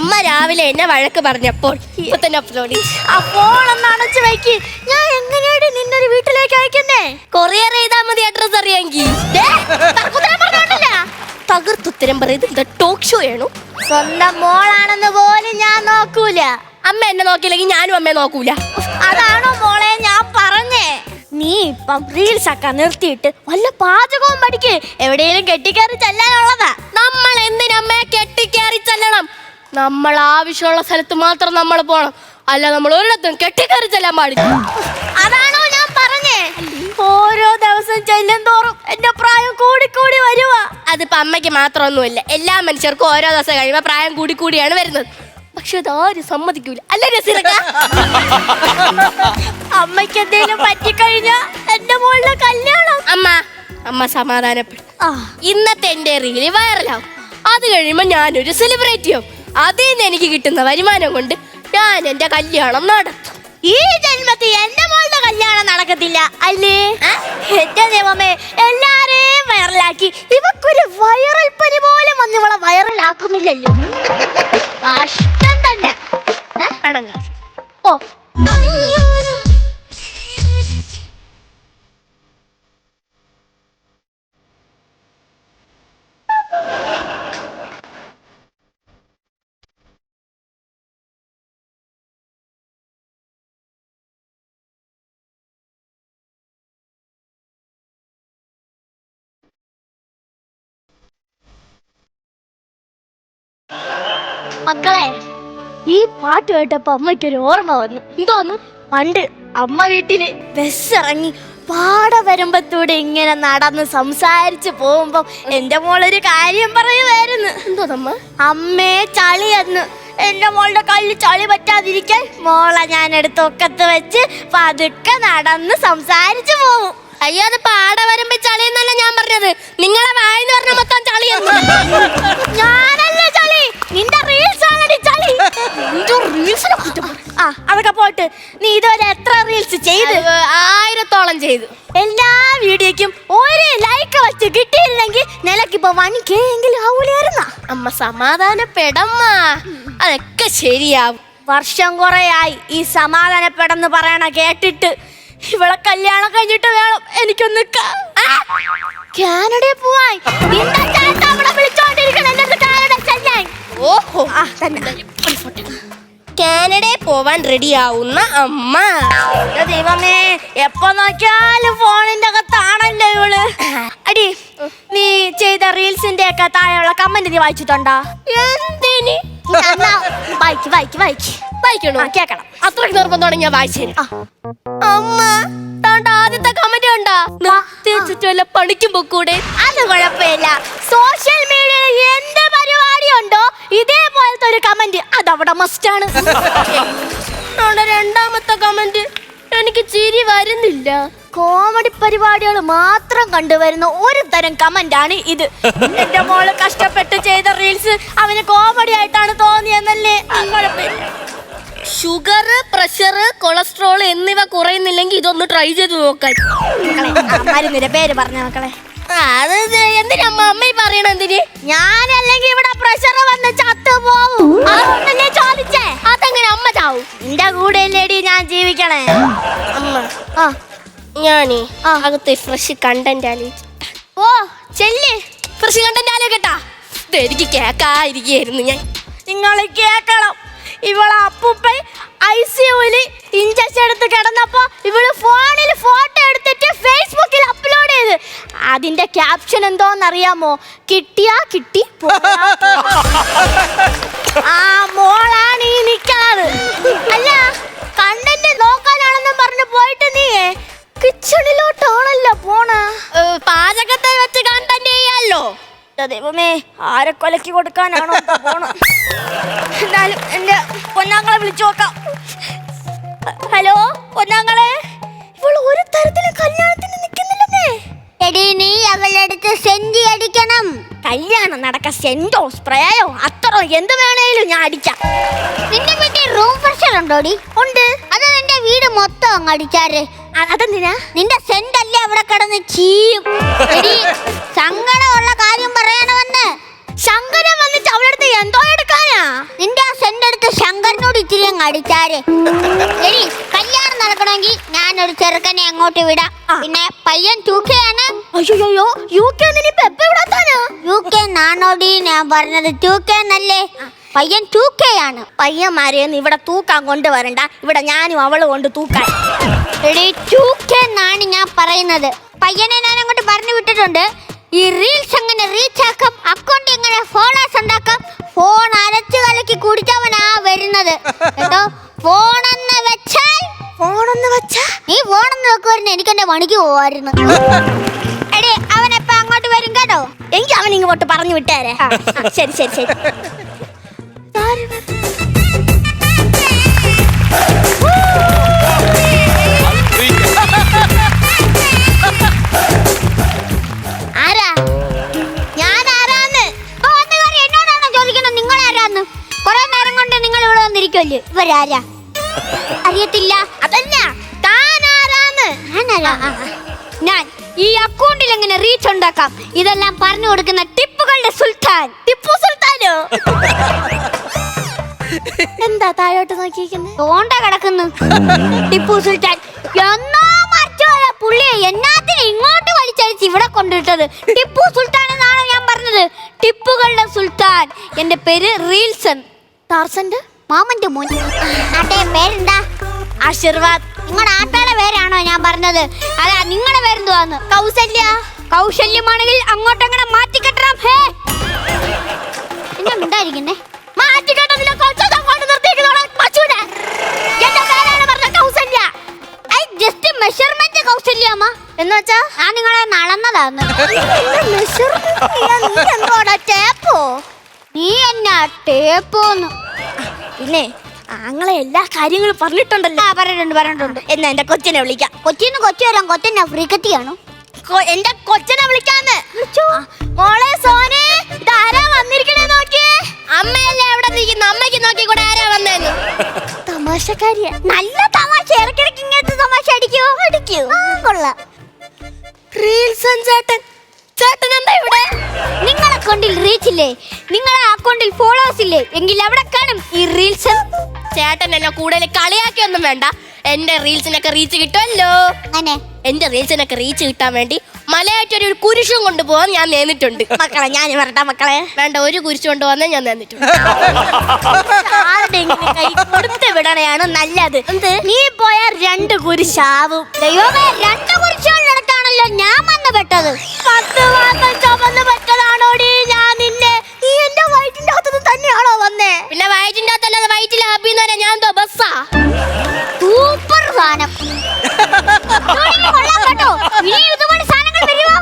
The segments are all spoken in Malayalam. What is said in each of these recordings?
അമ്മ രാവിലെ എന്നെ വഴക്ക് പറഞ്ഞപ്പോൾ ഇപ്പൊ തന്നെ അപ്ലോഡ് അപ്പോൾ അടച്ചു വയ്ക്ക് ഞാൻ എങ്ങനെയാണ് നിന്നെ ഒരു വീട്ടിലേക്ക് അയക്കുന്നേ? കൊറിയർ ചെയ്താൽ മതി അഡ്രസ് അറിയാമെങ്കിൽ. തകർത്തുത്തരം പറയുന്നത് ടോക്ക് ഷോ ആണോ. സ്വന്തം മോളാണെന്ന് പോലും ഞാൻ നോക്കൂല. അമ്മ എന്നെ നോക്കിയില്ലെങ്കിൽ ഞാനും അമ്മയെ നോക്കൂല. അതാണോ മോളെ ഞാൻ പറഞ്ഞേ? നീ ഇപ്പം റീൽസ് ഒക്കെ നിർത്തിയിട്ട് വല്ല പാചകവും പഠിക്കേ. എവിടെയെങ്കിലും കെട്ടിക്കയറി ചെല്ലാനുള്ളതാ. നമ്മൾ എന്തിനമ്മയെ കെട്ടിക്കേറി ചെല്ലണം? നമ്മൾ ആവശ്യമുള്ള സ്ഥലത്ത് മാത്രം നമ്മൾ പോണം. അല്ല നമ്മൾ ഒരിടത്തും കെട്ടിക്കറി ചെല്ലാൻ പാടില്ല. അതാണോ ഞാൻ പറഞ്ഞേ? ഓരോ ദിവസം ചെല്ലും തോറും എന്റെ പ്രായം കൂടി കൂടി വരുവാ. അതിപ്പോ അമ്മയ്ക്ക് മാത്രമൊന്നുമില്ല. എല്ലാ മനുഷ്യർക്കും ഓരോ ദിവസം കഴിയുമ്പോ പ്രായം കൂടി കൂടിയാണ് വരുന്നത്. പക്ഷെ അതാരും സമ്മതിക്കൂല. അല്ല രസീറക്ക അമ്മയ്ക്ക് എന്തെങ്കിലും പറ്റിക്കഴിഞ്ഞാ എന്റെ മോളുടെ കല്യാണം. അമ്മ അമ്മ സമാധാനപ്പെടും ഇന്നത്തെ എന്റെ റീൽ വൈറലാവും അത് കഴിയുമ്പോ ഞാനൊരു സെലിബ്രിറ്റി ആവും. അതിൽ നിന്ന് എനിക്ക് കിട്ടുന്ന വരുമാനം കൊണ്ട് ഞാൻ എന്റെ കല്യാണം നടത്തും. ഈ ജന്മത്തിൽ എന്റെ മോളുടെ കല്യാണം നടക്കത്തില്ല അല്ലേ? എന്റെ ദൈവമേ എല്ലാരെയും വൈറലാക്കി. ഇവക്കൊരു വൈറൽ പനി പോലും വന്ന് ഇവളെ വൈറലാക്കുന്നില്ലല്ലോ. കഷ്ടം തന്നെ? ഓ. മക്കളെ ഈ പാട്ട് കേട്ടപ്പോ അമ്മയ്ക്ക് ഒരു ഓർമ്മ വന്നു. എന്തോന്നു? പണ്ട് അമ്മ വീട്ടിൽ ബസ് ഇറങ്ങി പാട വരുമ്പത്തൂടെ ഇങ്ങനെ നടന്ന് സംസാരിച്ച് പോകുമ്പോ എന്റെ മോളൊരു കാര്യം പറയുമായിരുന്നു എന്തോ നമ്മ അമ്മേ എന്ന്. എന്റെ മോളുടെ കല്ല് ചളി പറ്റാതിരിക്കാൻ മോളെ ഞാൻ എടുത്ത് ഒക്കത്ത് വെച്ച് പതുക്കെ നടന്ന് സംസാരിച്ചു പോകും. അയ്യോ അത് പാട വരുമ്പോ ചളിയെന്നല്ല ഞാൻ പറഞ്ഞത്. നിങ്ങളെ വായെന്ന് പറഞ്ഞ മൊത്തം ചളിയെന്ന്. ഞാനല്ല ചളി നിന്റെ റീൽസ് ചളി. റീൽസിനെ പറ- ആ അതൊക്കെ പോട്ട് നീ ഇതുവരെ എത്ര റീൽസ് ചെയ്ത്? ആയിരത്തോളം ചെയ്തു. എല്ലാ വീഡിയോയ്ക്കും ഒരു ലൈക്ക് വെച്ച് കിട്ടിയില്ലെങ്കിൽ നിലക്കിപ്പോ വൺ കെ എങ്കിലും ആവൂലായിരുന്ന അമ്മ സമാധാനപ്പെടമ്മ. അതൊക്കെ ശരിയാവും. വർഷം കുറയായി ഈ സമാധാനപ്പെടെന്ന് പറയണ കേട്ടിട്ട് ഇവളെ കല്യാണം കഴിഞ്ഞിട്ട് വേണം എനിക്കൊന്ന്! കാനഡയിൽ പോവാൻ. നിന്റെ ചേട്ടൻ അവിടെ വിളിച്ചോണ്ടിരിക്കണം എന്റെ ഓഹോ ആ തന്നെ കാനഡയിൽ പോവാൻ റെഡിയാവുന്ന അമ്മ. എന്റെ ദൈവമേ എപ്പോ നോക്കിയാലും ഫോണിന്റെ അകത്താണല്ലോ ഇവൾ. അടി നീ ചെയ്ത റീൽസിന്റെ ഒക്കെ താഴെയുള്ള കമന്റ് നീ വായിച്ചിട്ടുണ്ടോ? എന്തിനി? വായിക്ക് വായിക്ക് വായിക്ക്. വായിക്കണോ? കേക്കണം അത്രയ്ക്ക് നിർബന്ധമാണ് ഞാൻ വായിച്ചു തരാം അമ്മ താണ്ട ആദ്യത്തെ കമന്റ് കണ്ടാ? നിർത്തിച്ചിട്ട് വല്ല പണിക്കും പൊക്കൂടെ? അത് കുഴപ്പമില്ല. സോഷ്യൽ മീഡിയയിൽ എന്ത് പരിപാടി ഉണ്ടോ ഇതേപോലത്തെ ഒരു കമന്റ് മസ്റ്റാണ് മസ്റ്റ് രണ്ടാമത്തെ കമന്റ് എനിക്ക് ചിരി വരുന്നില്ല. കോമഡി പരിപാടികൾ മാത്രം കണ്ടുവരുന്ന ഒരു തരം കമന്റ് ആണ് ഇത്. എന്റെ മോൾ കഷ്ടപ്പെട്ട് ചെയ്ത റീൽസ് അവന് കോമഡി ആയിട്ടാണ് തോന്നിയെന്നല്ലേ? ഷുഗർ പ്രഷർ കൊളസ്ട്രോൾ എന്നിവ കുറയുന്നില്ലെങ്കിൽ ഇതൊന്ന് ട്രൈ ചെയ്ത് നോക്കാൻ മരുന്നിന്റെ പേര് പറഞ്ഞ മക്കളെ? അത് എന്തിനാ മമ്മി അമ്മ ഈ പറയണ എന്തിന്? ഞാനല്ലെങ്കിൽ ഇവിടെ പ്രഷർ വന്ന് ചത്തു പോവും. അതുകൊണ്ടല്ലേ ചോദിച്ചേ. അതെങ്ങനെ അമ്മ ചാവും? നിന്റെ കൂടെ അല്ലേടി ഞാൻ ജീവിക്കണേ. അമ്മ ആ. ഞാനേ. അകത്ത് ഫ്രഷ് കണ്ടന്റ് ആലോചിച്ചു. ഓ ചെല്ല്. ഫ്രഷ് കണ്ടന്റ് ആലോചിക്കട്ടാ ഇത് എനിക്ക് കേക്കായിരിക്കായിരുന്നു ഞാൻ. നിങ്ങൾ കേക്കണം ഇവളെ അപ്പൂപ്പൻ ഐ സിയുവിൽ ഇഞ്ചക്ഷൻ എടുത്ത് കിടന്നപ്പോ ഇവൾ ഫോണിൽ ഫോട്ടോ എടുത്തിട്ട് ഫേസ്ബുക്കിൽ അപ്ലോഡ് ചെയ്ത്. അതിന്റെ ക്യാപ്ഷൻ എന്തോന്നറിയാമോ? കിട്ടിയാ കിട്ടി ആ മോളാണ് ഈ നിക്കാറ് അല്ല കണ്ടന്റ് നോക്കാനാണെന്നും പറഞ്ഞു പോയിട്ട് നീ കിച്ചണിലോട്ടാണല്ലോ പോണ ഏ, പാചകത്തെ വെച്ച് കണ്ടന്റ് ചെയ്യാലോ ദൈവമേ ആരെ കൊലക്കി കൊടുക്കാനാണോ പോണം എന്നാലും എന്റെ പൊന്നാങ്ങളെ വിളിച്ചു നോക്കാം. ഹലോ പൊന്നാങ്ങളെ ഇവൾ ഒരു തരത്തിലും കല്യാണത്തിന് നിൽക്കുന്നില്ലെന്നേ. എടി നീ അവളടുത്ത് സെന്റി അടിക്കണം. കല്യാണം നടക്ക സെന്റോ സ്പ്രേയോ? അത്രോ എന്ത് വേണേലും ഞാൻ അടിക്കാം. നിന്റെ വീട്ടിൽ റൂം ഫ്രഷർ ഉണ്ടോടി ഉണ്ട്. അത് എന്റെ വീട് മൊത്തം അങ്ങ് അടിച്ചാറ് അ- അതെന്തിനാ? നിന്റെ സെന്റ് അല്ലേ അവിടെ കിടന്ന് ചീയും? എടി സങ്കടമുള്ള കാര്യം പറയണമെന്ന് ശങ്കരൻ വന്നിട്ട് അവളുടെ അടുത്ത് എന്തോ എടുക്കാനാ? നിന്റെ ആ സെന്റ് എടുത്ത് ശങ്കരനോട് ഇത്തിരി അങ്ങ് അടിച്ചാരെ. എടി കല്യാണം നടക്കണമെങ്കിൽ ഞാൻ ഒരു ചെറുക്കനെ അങ്ങോട്ട് വിടാം. പിന്നെ പയ്യൻ ടു കെ ആണ് അയ്യോ യു കെ നിനിപ്പോ എപ്പോ വിടാത്താനാ? യു കെ നാണോടി ഞാൻ പറഞ്ഞത് എന്നല്ലേ പയ്യൻ ടു കെ ആണ് പയ്യന്മാരെയൊന്നും ഇവിടെ തൂക്കാൻ കൊണ്ടുവരണ്ട. ഇവിടെ ഞാനും അവൾ കൊണ്ട് തൂക്കാൻ. എടി ടു കെ എന്നാണ് ഞാൻ പറയുന്നത്. പയ്യനെ ഞാൻ അങ്ങോട്ട് പറഞ്ഞു വിട്ടിട്ടുണ്ട്. ഈ റീൽസ് എങ്ങനെ റീച്ച് ആക്കാം? അക്കൗണ്ട് എങ്ങനെ ഫോളോസ് ഉണ്ടാക്കാം? ഫോൺ അരച്ച് കലക്കി കുടിച്ചവനാ വരുന്നത്. കേട്ടോ ഫോണെന്ന് വെച്ചാൽ? ഫോണെന്ന് വെച്ചാ? നീ ഫോണെന്ന് വെക്കുവായിരുന്നു എനിക്ക് എന്റെ പണിക്ക് പോവായിരുന്നു എടി അവനെപ്പ അങ്ങോട്ട് വരും കേട്ടോ. എനിക്ക് അവൻ ഇങ്ങോട്ട് പറഞ്ഞു വിട്ടേരെ. ശരി ശരി ശരി. ഇവരാരാ? അറിയത്തില്ല. അതല്ല താൻ ആരാന്ന് ഞാൻ ഈ അക്കൗണ്ടിൽ എങ്ങനെ റീച്ച് ഉണ്ടാക്കാം? ഇതെല്ലാം പറഞ്ഞു കൊടുക്കുന്ന ടിപ്പുകളുടെ സുൽത്താൻ. ടിപ്പു സുൽത്താനോ? എന്താ താഴോട്ട് നോക്കിയിരിക്കുന്നത് തോണ്ട കിടക്കുന്നു. ടിപ്പു സുൽത്താൻ എന്നോ മറ്റോ പുള്ളിയെ എന്നാത്തിന് ഇങ്ങോട്ട് വലിച്ചടിച്ച് ഇവിടെ കൊണ്ടിട്ടത് ടിപ്പു സുൽത്താൻ എന്നാണ് ഞാൻ പറഞ്ഞത്? ടിപ്പുകളുടെ സുൽത്താൻ. എന്റെ പേര് റീൽസൺ. ടാർസന്റ്? മാമന്റെ മോൻ. അതെ പേരെന്താ? ആശീർവാദ്. നിങ്ങളുടെ ആട്ടയുടെ പേരാണോ ഞാൻ പറഞ്ഞത്? അല്ല നിങ്ങളുടെ പേരെന്തുവാന്ന്? കൗസല്യ. കൗശല്യമാണെങ്കിൽ അങ്ങോട്ടങ്ങനെ മാറ്റിക്കെട്ടണം. ഹേ! എന്നാ മിണ്ടായിരിക്കുന്നേ എന്ന് വെച്ചാ? ആ നിങ്ങളെ നടന്നതാന്ന് എന്തോടാ ടേപ്പോ നീ എന്നാ ടേപ്പോന്ന് പിന്നെ ആങ്ങളെ എല്ലാ കാര്യങ്ങളും പറഞ്ഞിട്ടുണ്ടല്ലോ. ആ പറഞ്ഞിട്ടുണ്ട് പറഞ്ഞിട്ടുണ്ട്. എന്നാ എന്റെ കൊച്ചിനെ വിളിക്കാം. കൊച്ചിന്ന് കൊച്ചു വരാം കൊച്ചെന്നാ ഫ്രീക്കത്തിയാണോ? എന്റെ കൊച്ചിനെ വിളിക്കാന്ന്. മോളെ സോനെ ഇതാരാ വന്നിരിക്കണേ നോക്കിയേ നോക്കി കൂടെ ആരാ വന്നേന്ന്? തമാശക്കാരിയാ. നല്ല തമാശ. ഇടയ്ക്കിടയ്ക്ക് ഇങ്ങനത്തെ തമാശ അടിക്കോ? അടിക്കോ. കൊള്ളാം. റീൽസൺ ചേട്ടൻ. ചേട്ടൻ എന്താ ഇവിടെ? നിങ്ങളെ അക്കൗണ്ടിൽ റീച്ച് ഇല്ലേ? നിങ്ങളെ അക്കൗണ്ടിൽ ഫോളോവേഴ്സ് ഇല്ലേ? എങ്കിൽ അവിടെ കാണും ഈ റീൽസ് ചേട്ടൻ എന്നെ കൂടുതൽ കളിയാക്കിയൊന്നും വേണ്ട. എന്റെ റീൽസിനൊക്കെ റീച്ച് കിട്ടുമല്ലോ അങ്ങനെ എന്റെ റീൽസിനൊക്കെ റീച്ച് കിട്ടാൻ വേണ്ടി മലയാറ്റൊരു ഒരു കുരിശും കൊണ്ടുപോകാൻ ഞാൻ നേന്നിട്ടുണ്ട്. മക്കളെ ഞാൻ വരട്ടെ മക്കളെ. വേണ്ട ഒരു കുരിശ് കൊണ്ടുപോകാൻ ഞാൻ നേന്നിട്ടുണ്ട്. കൊടുത്ത് വിടണയാണ് നല്ലത്? എന്ത്? നീ പോയ രണ്ട് കുരിശാവും. ദൈവമേ രണ്ട് കുറിച്ചുള്ളിടത്താണല്ലോ ഞാൻ വന്ന് പെട്ടത്. പത്ത് മാസം ചുമന്ന് പറ്റതാണോടി ഞാൻ നിന്നെ? നീ എന്റെ വയറ്റിന്റെ അകത്ത് തന്നെയാണോ വന്നേ? പിന്നെ വയറ്റിന്റെ അകത്തല്ലാതെ വയറ്റിലെ ഹാപ്പി എന്ന് ഞാൻ എന്തോ ബസ്സാ. സൂപ്പർ സാധനം. കൊള്ളാം കേട്ടോ. ഇനി ഇതുപോലെ സാധനങ്ങൾ വരുമോ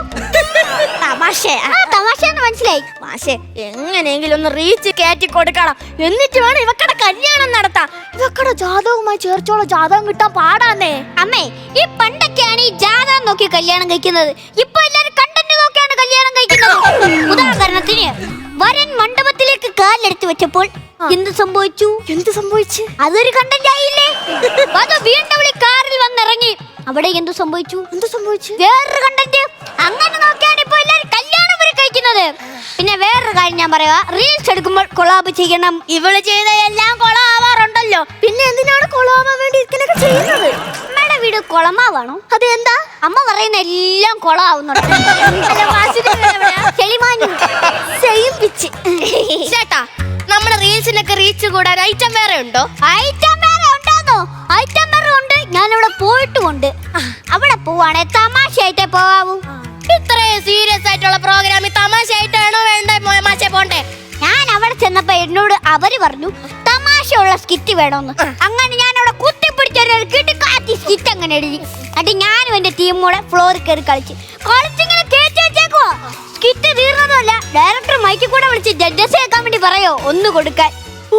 തമാശ. ആ തമാശ എന്ന് മനസ്സിലായി. മാഷെ എങ്ങനെയെങ്കിലും ഒന്ന് റീച്ച് കയറ്റി കൊടുക്കണം. എന്നിട്ട് വേണം ഇവക്കടെ കല്യാണം നടത്താം ഇവക്കടെ ജാതകവുമായി ചേർച്ചോളം ജാതകം കിട്ടാൻ പാടാന്നേ. അമ്മേ ഈ പണ്ടൊക്കെയാണ് ഈ ജാതകം നോക്കി കല്യാണം കഴിക്കുന്നത്. ഇപ്പൊ എല്ലാരും കണ്ടന്റ് നോക്കിയാണ് കല്യാണം കഴിക്കുന്നത്. ഉദാഹരണത്തിന് കാലെടുത്ത് വെച്ചപ്പോൾ എന്ത് സംഭവിച്ചു? എന്ത് സംഭവിച്ചു? അതൊരു കണ്ടന്റ് ആയില്ലേ? അത് വീണ്ടവളി കാറിൽ വന്നിറങ്ങി. അവിടെ എന്ത് സംഭവിച്ചു? എന്ത് സംഭവിച്ചു? വേറൊരു കണ്ടന്റ്. അങ്ങനെ നോക്കിയാണ് ഇപ്പൊ എല്ലാരും കല്യാണം വരെ കഴിക്കുന്നത്. പിന്നെ വേറൊരു കാര്യം ഞാൻ പറയാ റീൽസ് എടുക്കുമ്പോൾ കൊളാബ് ചെയ്യണം. ഇവൾ ചെയ്ത എല്ലാം കൊളാവാറുണ്ടല്ലോ പിന്നെ എന്തിനാണ് കൊളമാവാൻ വേണ്ടി ഇങ്ങനെയൊക്കെ ചെയ്യുന്നത്? അമ്മയുടെ വീട് കൊളമാവാണോ? അത് എന്താ അമ്മ പറയുന്ന എല്ലാം സെയിം പിച്ച് ചേട്ടാ നമ്മുടെ റീൽസിനൊക്കെ റീച്ച് കൂടാൻ ഐറ്റം വേറെ ഉണ്ടോ? ഐറ്റം വേറെ ഉണ്ടോ ഐറ്റം വേറെ ഉണ്ട്. ഞാൻ ഞാനിവിടെ പോയിട്ടുമുണ്ട് അവിടെ പോവാണെ തമാശയായിട്ടേ പോവാവൂ. ഇത്രയും സീരിയസ് ആയിട്ടുള്ള പ്രോഗ്രാമിൽ തമാശയായിട്ടാണോ വേണ്ടേ? മാഷെ പോണ്ടേ. ഞാൻ അവിടെ ചെന്നപ്പോ എന്നോട് അവർ പറഞ്ഞു തമാശയുള്ള സ്കിറ്റ് വേണമെന്ന് അങ്ങനെ ഞാൻ അവിടെ കുത്തിപ്പിടിച്ചൊരു കിട്ടിക്കാത്തി സ്കിറ്റ് അങ്ങനെ എഴുതി. അത് ഞാനും എന്റെ ടീം കൂടെ ഫ്ലോറിൽ കയറി കളിച്ച്. കളിച്ചിങ്ങനെ കേറ്റി വെച്ചേക്കുവാ. സ്കിറ്റ് തീർന്നതല്ല. ഡയറക്ടർ മൈക്കിൽ കൂടെ വിളിച്ച് ജഡ്ജസ് കേൾക്കാൻ വേണ്ടി പറയോ? ഒന്ന് കൊടുക്കാൻ.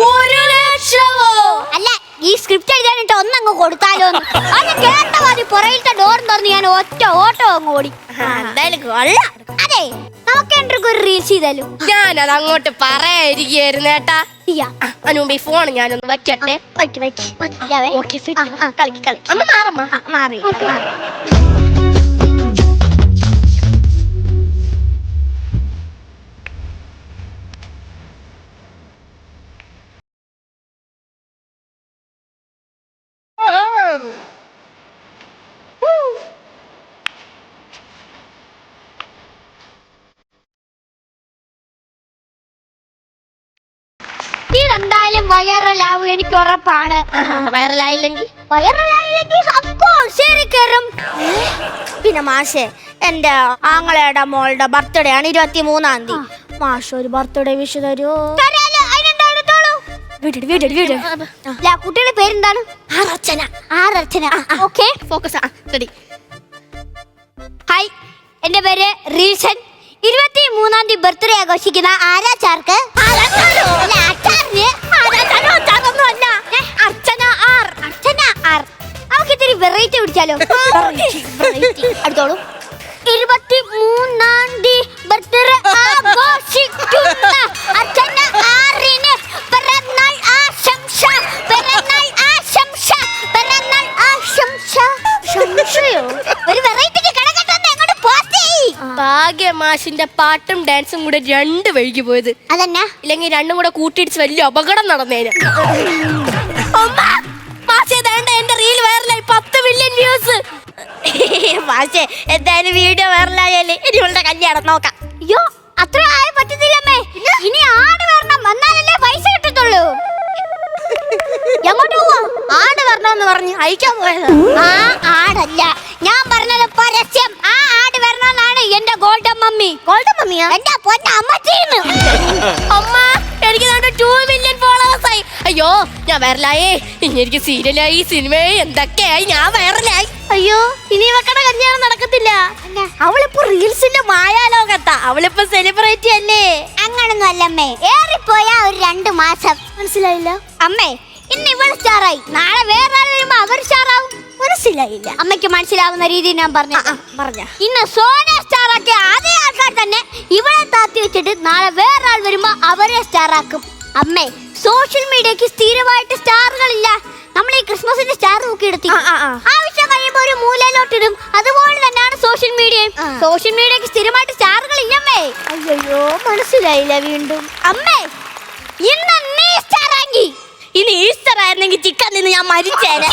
ഒരു ലക്ഷമോ? അല്ല ഈ സ്ക്രിപ്റ്റ് എഴുതാനിട്ട് ഒന്നങ്ങ് കൊടുത്താലോ. അത് കേട്ട മതി പുറയിലത്തെ ഡോർ തുറന്ന് ഞാൻ ഒറ്റ ഓട്ടോ അങ്ങ് ഓടി. അതെ നമുക്ക് എന്തൊക്കെ ഒരു റീൽസ് ചെയ്താലോ? ഞാനത് അങ്ങോട്ട് പറയായിരിക്കും ഏട്ടാ. ഈ ഫോൺ ഞാനൊന്ന് വെക്കട്ടെ വയ്ക്ക് വയ്ക്ക്. ഓക്കെ കളിക്ക് കളിക്ക്. അമ്മ മാറമ്മ. മാറി. വൈറലാവും എനിക്ക് ഉറപ്പാണ്. വൈറലായില്ലെങ്കിൽ വൈറലായില്ലെങ്കിൽ ശരി കയറും പിന്നെ മാഷെ എന്റെ ആങ്ങളയുടെ മോളുടെ ബർത്ത്ഡേ ആണ് ഇരുപത്തി മൂന്നാം തീയതി മാഷ് ഒരു ബർത്ത്ഡേ വിഷ് തരുമോ കുട്ടിയുടെ പേരെന്താണ്? ആറച്ചന. ആറച്ചന. ഓക്കെ. ഫോക്കസ് ആ റെഡി ഹായ് എന്റെ പേര് റീൽസൺ ഇരുപത്തി മൂന്നാം തീയതി ബർത്ത്ഡേ ആഘോഷിക്കുന്ന ആരാച്ചാർക്ക്? നമുക്ക് ഇത്തിരി വെറൈറ്റി പിടിച്ചാലോ? ഇരുപത്തി മൂന്നാം ഭാഗ്യമാഷിന്റെ പാട്ടും ഡാൻസും കൂടെ രണ്ട് വഴിക്ക് പോയത്. അതന്നെ? ഇല്ലെങ്കിൽ രണ്ടും കൂടെ കൂട്ടിയിടിച്ച് വലിയ അപകടം നടന്നേന്. എന്റെ റീൽ വൈറലായി. പത്ത് മില്യൺ വ്യൂസ് മാഷെ എന്തായാലും വീഡിയോ വൈറലായാലേ ഇനി ഇവളുടെ കല്യാണം നോക്കാം. അയ്യോ അത്ര ആയ പറ്റത്തില്ലമ്മേ ഇനി ആട് വരണം. വന്നാലല്ലേ പൈസ കിട്ടത്തുള്ളൂ. എങ്ങോട്ട് പോവാ? ആട് വരണമെന്ന് പറഞ്ഞ് അയക്കാൻ പോയത്. ആ ആടല്ല. മമ്മി ഗോൾഡൻ മമ്മിയാ. എന്റെ പൊന്ന അമ്മച്ചീന്ന് അമ്മ എനിക്ക് ടു മില്യൺ ഫോളോവേഴ്സ് ആയി. അയ്യോ ഞാൻ വൈറലായേ. ഇനി എനിക്ക് സീരിയലായി സിനിമയായി എന്തൊക്കെയായി ഞാൻ വൈറലായി. അയ്യോ ഇനി ഇവക്കടെ കല്യാണം നടക്കത്തില്ല. അവളിപ്പോ റീൽസിന്റെ മായാലോകത്താ. അവളിപ്പോ സെലിബ്രിറ്റി അല്ലേ? അങ്ങനൊന്നും അല്ലമ്മേ ഏറിപ്പോയാ ഒരു രണ്ടു മാസം. മനസ്സിലായില്ല. അമ്മേ ഇന്ന് ഇവൾ സ്റ്റാറായി. നാളെ വേറെ ആൾ വരുമ്പോ അവർ സ്റ്റാറാവും. മനസ്സിലായില്ല. അമ്മയ്ക്ക് മനസ്സിലാവുന്ന രീതിയിൽ ഞാൻ പറഞ്ഞു പറഞ്ഞ. ഇന്ന് സോന സ്റ്റാർ ആക്കിയ തന്നെ ഇവളെ താത്തി വെച്ചിട്ട് നാളെ വേറൊരാൾ വരുമ്പോ അവരെ സ്റ്റാർ ആക്കും. അമ്മേ സോഷ്യൽ മീഡിയക്ക് സ്ഥിരമായിട്ട് സ്റ്റാറുകളില്ല. നമ്മൾ ഈ ക്രിസ്മസിന്റെ സ്റ്റാർ നോക്കി എടുത്തി. ആവശ്യം കഴിയുമ്പോ ഒരു മൂലയിലോട്ടിടും. അതുപോലെ തന്നെയാണ് സോഷ്യൽ മീഡിയ സോഷ്യൽ മീഡിയക്ക് സ്ഥിരമായിട്ട് സ്റ്റാറുകൾ ഇല്ലമ്മേ അയ്യോ മനസ്സിലായില്ല വീണ്ടും. അമ്മേ ഇന്ന് നീ സ്റ്റാർ ആക്കി ഇനി ഈസ്റ്റർ ആയിരുന്നെങ്കിൽ ചിക്കൻ നിന്ന് ഞാൻ മരിച്ചേനെ.